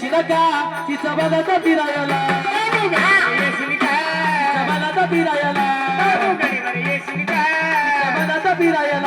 ಶಿಲಕ ಈ ಸಬದ ತಪ್ಪಿರಯಲ ಸಬದ ತಪ್ಪಿರಯಲ ಸಬದ ತಪ್ಪಿರಯಲ ಸಬದ ತಪ್ಪಿರಯಲ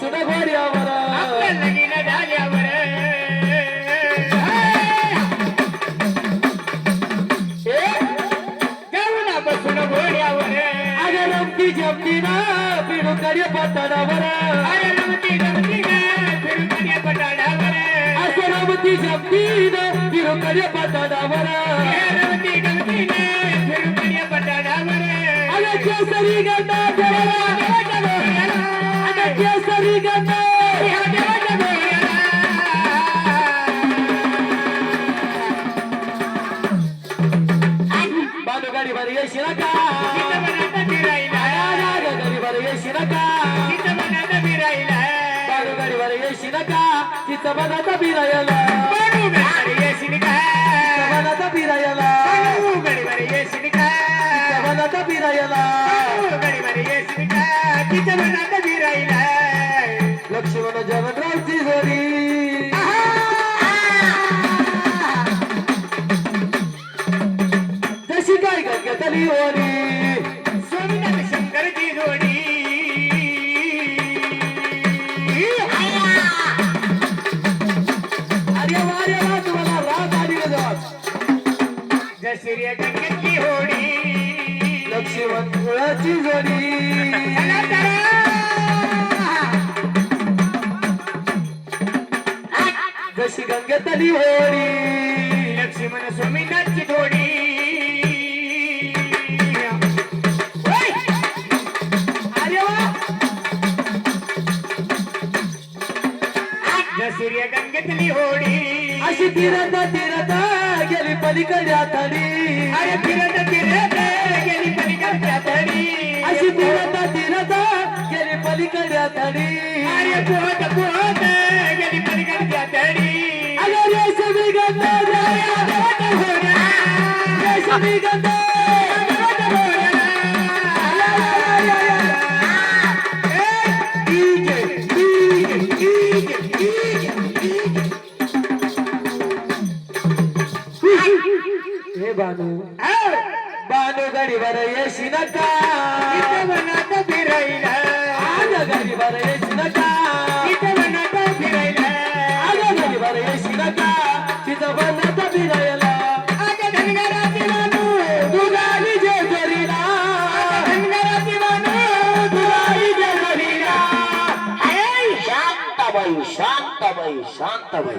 ಸುಡಗೋಡಿ ಅವರ ಜಪ್ತಿ ಜಪ್ತಿನ ಬಿಡು ಕರಿಯ ಪಟ್ಟಣವರ ಅಸರವತಿ ಜಪ್ತಿನ ಬಿಡು ಕರಿಯ ಪಟ್ಟಣವರ ಅಲ್ಲ ಕೇಸರಿ ಗಂಡ కేసరి గదే గడి పరిగేసినక గడి పరిగేసినక గడి పరిగేసినక చిత్తమనంత బీరయల చిత్తమనంత బీరయల గడి పరిగేసినక చిత్తమనంత బీరయల గడి పరిగేసినక చిత్తమనంత मंगळाची जरी जशी गंगेतली होळी लक्ष्मण स्वामी नाची थोडी सूर्य हो! गंगेतली होळी अशी तिरता तिरता गेली पलीकडे आताडी अरे तिरता तिरता गेली ತಿರತ ತಿರತ ಗೆಲಿ ಪಲಿಕಡ ತಡಿ ಅರೆ ಕೋಟ ಕೋಟ ಗೆಲಿ ಪಲಿಕಡ ತಡಿ ಅಗರೆ ಸಬಿಗಂದ ಕೋಟ ಹೋರ ಸಬಿಗಂದ ಬಾನು ಆ ஆததடி வரையே சினக்கா இத்தவனத்த பிறையில ஆததடி வரையே சினக்கா இத்தவனத்த பிறையில ஆததடி வரையே சினக்கா சிதவனத்த பிறையில சாந்தவை சாந்தவை